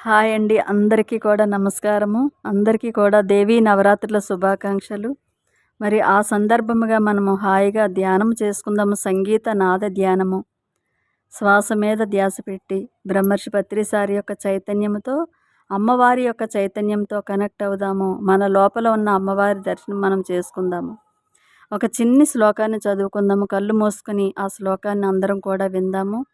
Hi అండి. అందరికీ కూడా నమస్కారము. అందరికీ కూడా దేవీ నవరాత్రుల శుభాకాంక్షలు. మరి ఆ సందర్భముగా మనము హాయిగా ధ్యానం చేసుకుందాము. సంగీత నాద ధ్యానము. శ్వాస మీద ధ్యాస పెట్టి బ్రహ్మర్షి పత్రిసారి యొక్క చైతన్యంతో అమ్మవారి యొక్క చైతన్యంతో కనెక్ట్ అవుదాము. మన లోపల ఉన్న అమ్మవారి దర్శనం మనం చేసుకుందాము. ఒక చిన్ని శ్లోకాన్ని చదువుకుందాము. కళ్ళు మూసుకొని ఆ శ్లోకాన్ని అందరం కూడా విందాము.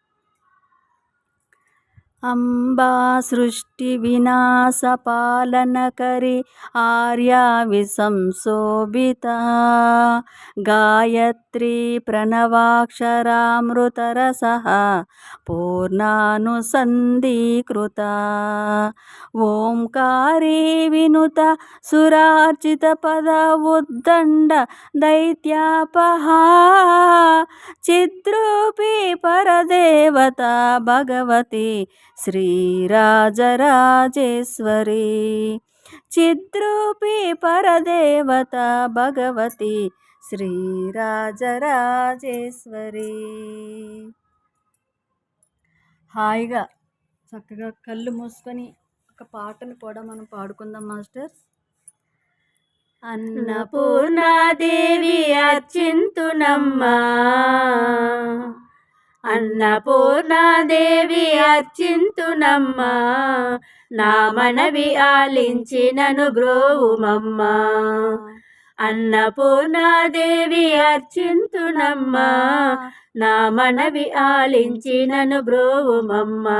अम्बा सृष्टिविनाशपालनकरी आर्या विसंशोभिता गायत्री प्रणवाक्षरामृतरसः पूर्णानुसन्धीकृता ओङ्कारी विनुत सुरार्चितपद उद्दण्ड दैत्यापहा चिद्रूपी పరదేవత భగవతి శ్రీరాజరాజేశ్వరి చిద్రూపి పరదేవత భగవతి శ్రీరాజరాజేశ్వరి హాయిగా చక్కగా కళ్ళు మూసుకొని ఒక పాటను కూడా మనం పాడుకుందాం మాస్టర్ అన్నపూర్ణాదేవి అర్చింతునమ్మా అన్నపూర్ణాదేవి అర్చింతునమ్మా నా మనవి ఆలించినను బ్రోవుమమ్మా అన్నపూర్ణాదేవి అర్చింతునమ్మా నా మనవి ఆలించినను బ్రోవుమమ్మా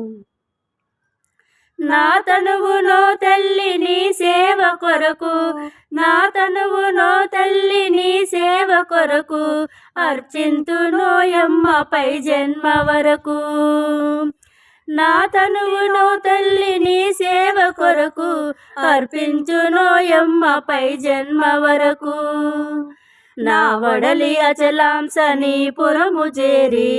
నా తనువునో తల్లి నీ సేవ కొరకు నా తనువునో తల్లి నీ సేవ కొరకు అర్చింతునోయమ్మ పై జన్మ వరకు. నా తనువునో తల్లి నీ సేవ కొరకు అర్పించునోయమ్మ పై జన్మ వరకు. నా వడలి అచలాంస నీ పురము చేరి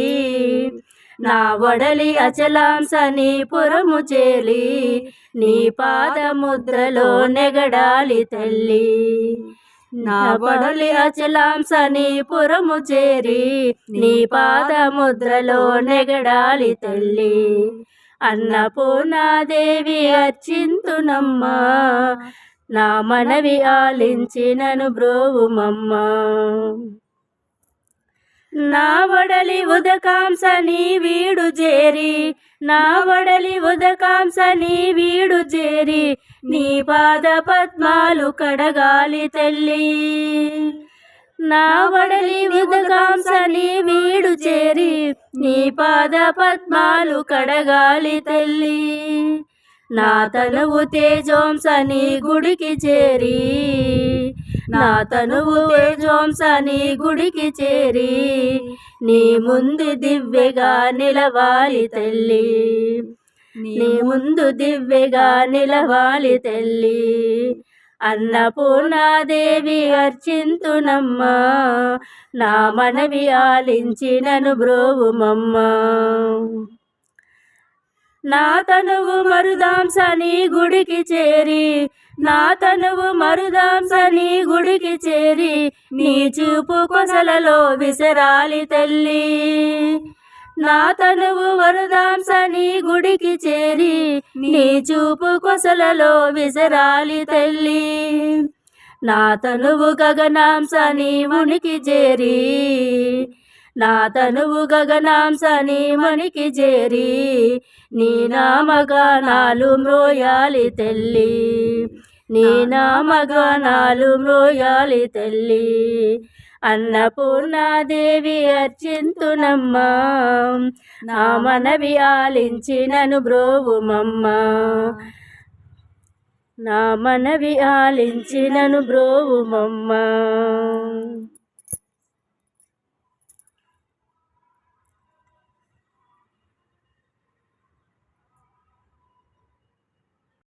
నా వడలి అచలాంసని పురము చేలి నీ పాదముద్రలో నెగడాలి తల్లి. నా వడలి అచలాంసని పురము చేరి నీ పాదముద్రలో నెగడాలి తల్లి. అన్నపూర్ణాదేవి అర్చింతునమ్మా నా మనవి ఆలించినను బ్రోవుమమ్మా. నా వడలి ఉదకాంస నీ వీడు చేరి నా వడలి ఉదకాంస నీ వీడు చేరి నీ పాద పద్మాలు కడగాలి తల్లి. నా వడలి ఉదకాంసని వీడు చేరి నీ పాద పద్మాలు కడగాలి తల్లి. నా తనువు తేజోంసని గుడికి చేరి. నా తనువు తేజోంసని గుడికి చేరి నీ ముందు దివ్యగా నిలవాలి తల్లి. నీ ముందు దివ్యగా నిలవాలి తల్లి. అన్నపూర్ణాదేవి అర్చింతునమ్మా నా మనవి ఆలించినను బ్రోవుమమ్మా. నా తనువు మరుదాంసని గుడికి చేరి నా తనువు మరుదాంసని గుడికి చేరి నీ చూపు కొసలలో విసరాలి తల్లి. నా తనువు వరదాంస గుడికి చేరి నీ చూపు కొసలలో విసరాలి తల్లి. నా తనువు గగనాంసని ఉనికి మునికి చేరి నా తనువు గగనాంస నీ చేరి నీ నామగానాలు మ్రోయాలి తెల్లి. నీ నామగానాలు మ్రోయాలి తెల్లి. అన్నపూర్ణాదేవి అర్చింతునమ్మా నా మనవి ఆలించినను బ్రోవుమమ్మా. నా మనవి ఆలించినను బ్రోవుమమ్మా.